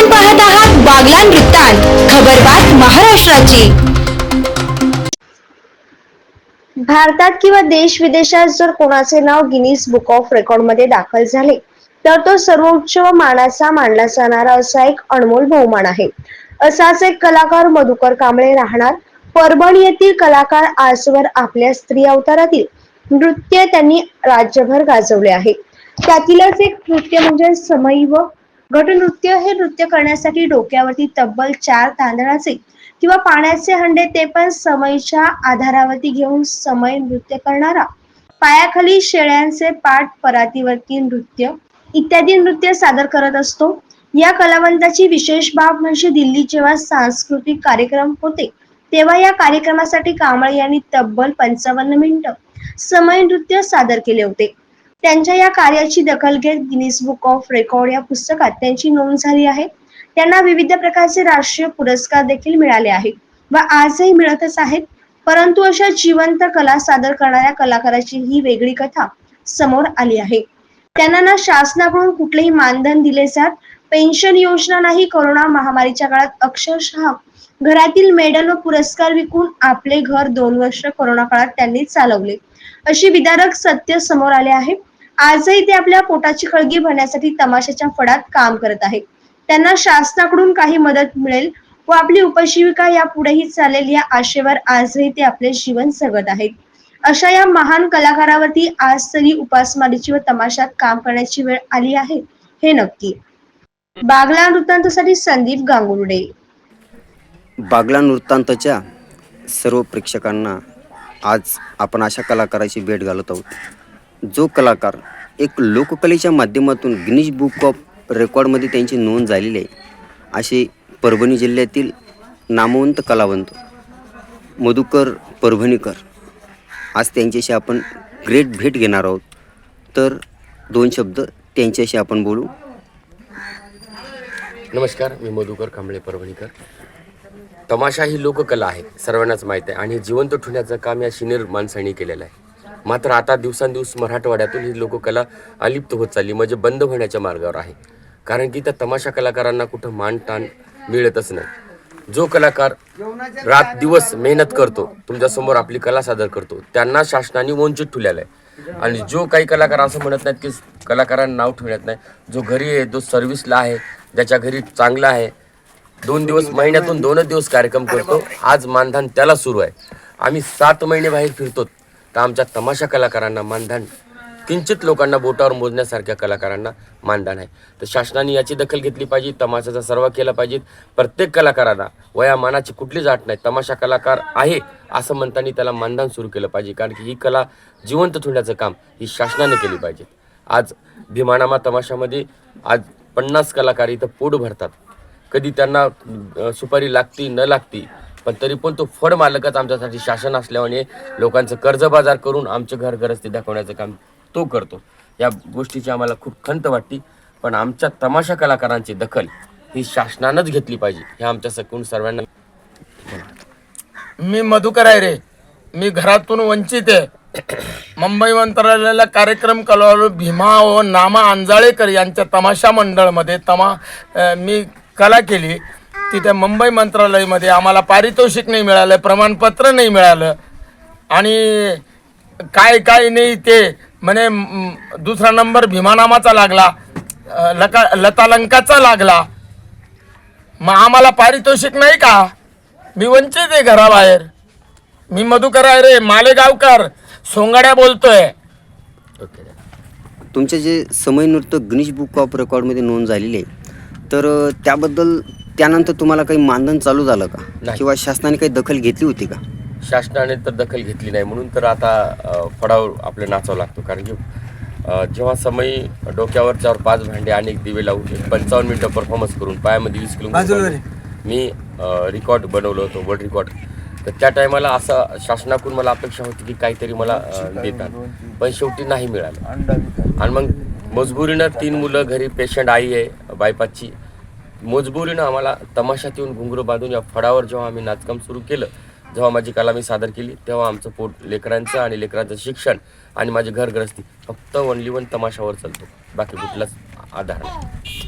आपण पाहत आहात बागलान वृत्तांत. खबरबात महाराष्ट्राची. भारतात किंवा देश विदेशात जर कोणाचे नाव गिनीज बुक ऑफ रेकॉर्डमध्ये दाखल झाले तर तो सर्वोच्च व मानाचा मानला जाणारा असा एक अनमोल बहुमान आहे. असाच एक कलाकार मधुकर कांबळे राहणार. परभणी येथील कलाकार आजवर आपल्या स्त्री अवतारातील नृत्य त्यांनी राज्यभर गाजवले आहे. त्यातीलच एक नृत्य म्हणजे समैव गटनृत्य हे नृत्य करण्यासाठी डोक्यावरती तब्बल चार तांदळाचे किंवा पाण्याचे हंडे ते पण समयच्या आधारावरती घेऊन समय नृत्य करणारा. पायाखाली शेळ्यांचे पाठ परातीवरती नृत्य इत्यादी नृत्य सादर करत असतो. या कलावंताची विशेष बाब म्हणजे दिल्ली जेव्हा सांस्कृतिक कार्यक्रम होते तेव्हा या कार्यक्रमासाठी कांबळे यांनी तब्बल पंचावन्न मिनिटं समय नृत्य सादर केले होते. त्यांच्या या कार्याची दखल घेत गिनीज बुक ऑफ रेकॉर्ड या पुस्तकात त्यांची नोंद झाली आहे. त्यांना विविध प्रकारचे राष्ट्रीय पुरस्कार देखील मिळाले आहेत. व आजही मिळतच आहेत. परंतु अशा जिवंत कला सादर करणाऱ्या कलाकाराची ही वेगळी कथा समोर आली आहे. त्यांना ना शासनाकडून कुठलेही मानधन दिले जात पेन्शन योजना नाही कोरोना महामारीच्या काळात अक्षरशः घरातील मेडल व पुरस्कार विकून आपले घर दोन वर्ष कोरोना काळात त्यांनी चालवले. अशी विदारक सत्य समोर आले आहे. आजही ते आपल्या पोटाची खळगी भरण्यासाठी तमाशाच्या फडात काम करत आहेत. त्यांना शासनाकडून काही मदत मिळेल व आपली उपजीविका या पुढेही चालेल या आशेवर आजही ते आपले जीवन जगत आहेत. अशा या महान कलाकारावरती आज तरी उपासमारीची व तमाशात काम करण्याची वेळ आली आहे. हे नक्की. बागला वृत्तांतासाठी संदीप गांगुर्डे. बागला वृत्तांतच्या सर्व प्रेक्षकांना आज आपण अशा कलाकाराची भेट घालत आहोत. जो कलाकार एक लोककलेच्या माध्यमातून गिनीज बुक ऑफ रेकॉर्डमध्ये त्यांची नोंद झालेली आहे असे परभणी जिल्ह्यातील नामवंत कलावंत मधुकर परभणीकर. आज त्यांच्याशी आपण ग्रेट भेट घेणार आहोत. तर दोन शब्द त्यांच्याशी आपण बोलू. नमस्कार मी मधुकर कांबळे परभणीकर. तमाशा ही लोककला आहे सर्वांनाच माहीत आहे आणि जिवंत ठेवण्याचं काम या शिनेर माणसांनी केलेलं आहे. मात्र आता दिवसांदिवस मराठवाड्यातून ही लोककला अलिप्त होत चालली म्हणजे बंद होण्याच्या मार्गावर आहे. कारण की त्या तमाशा कलाकारांना कुठं मानतान मिळतच नाही. जो कलाकार रात दिवस मेहनत करतो तुमच्यासमोर आपली कला सादर करतो त्यांना शासनाने वंचित ठेवलेलं आहे. आणि जो काही कलाकार असं म्हणत नाहीत की कलाकारांना नाव ठेवण्यात नाही जो घरी आहे जो सर्व्हिसला आहे ज्याच्या घरी चांगला आहे दोन दिवस महिन्यातून दोनच दिवस कार्यक्रम करतो आज मानधन त्याला सुरू आहे. आम्ही सात महिने बाहेर फिरतो तर आमच्या तमाशा कलाकारांना मानधन किंचित लोकांना बोटावर मोजण्यासारख्या कलाकारांना मानधन आहे. तर शासनाने याची दखल घेतली पाहिजे तमाशाचा सर्व केला पाहिजे. प्रत्येक कलाकारांना वयामानाची कुठलीच जात नाही तमाशा कलाकार आहे असं म्हणताना त्याला मानधन सुरू केलं पाहिजे. कारण की ही कला जिवंत ठेवण्याचं काम ही शासनाने केली पाहिजे. आज भीमानामा तमाशामध्ये आज पन्नास कलाकार इथं पोट भरतात. कधी त्यांना सुपारी लागती न लागती पण तरी पण तो फड मालकच आमच्यासाठी शासन असल्याने लोकांचं कर्जबाजार करून आमचे घर गरस्ती दाखवण्याचं काम तो करतो. या गोष्टीची आम्हाला खूप खंत वाटते. पण आमच्या तमाशा कलाकारांची दखल ही शासनानंच घेतली पाहिजे हे आमच्या सकून सर्वांना मी मधुकर आहे रे. मी घरातून वंचित आहे. मुंबई मंत्रालयाला कार्यक्रम कलवालो भीमा व नामा अंजाळेकर यांच्या तमाशा मंडळमध्ये तमा मी कला केली. तिथे मुंबई मंत्रालयामध्ये आम्हाला पारितोषिक नाही मिळालं प्रमाणपत्र नाही मिळालं. आणि काय काय नाही ते म्हणे दुसरा नंबर भीमानामाचा लागला लका लतालंकाचा लागला. मग आम्हाला पारितोषिक नाही का? मी वंचित आहे घराबाहेर. मी मधुकर आहे रे मालेगावकर सोंगाड्या बोलतोय. ओके. तुमचे जे समय नृत्य गिनीज बुक ऑफ रेकॉर्डमध्ये नोंद झालेली आहे तर त्याबद्दल त्यानंतर तुम्हाला काही मानधन चालू झालं का? नाही. किंवा शासनाने काही दखल घेतली होती का? शासनाने तर दखल घेतली नाही. म्हणून तर आता अ, फडावर आपलं नाचावं लागतो. कारण की अ, जेव्हा समय डोक्यावर चार पाच भांडे आणि एक दिवे लावून एक पंचावन्न मिनटं परफॉर्मन्स करून पायामध्ये वीस किलो मी रेकॉर्ड बनवलं होतं वर्ल्ड रेकॉर्ड तर त्या टायमाला असं शासनाकडून मला अपेक्षा होती की काहीतरी मला अ, देतात. पण शेवटी नाही मिळालं. आणि मग मजबुरीनं तीन मुलं घरी पेशंट आई आहे बायपासची. मजबुरीनं आम्हाला तमाशात येऊन घुंगरू बांधून या फडावर जेव्हा आम्ही नाचकाम सुरू केलं जेव्हा माझी कला मी सादर केली तेव्हा आमचं पोट लेकरांचं आणि लेकरांचं शिक्षण आणि माझी घरग्रस्ती फक्त ओनली वन तमाशावर चालतो. बाकी कुठलाच आधार नाही.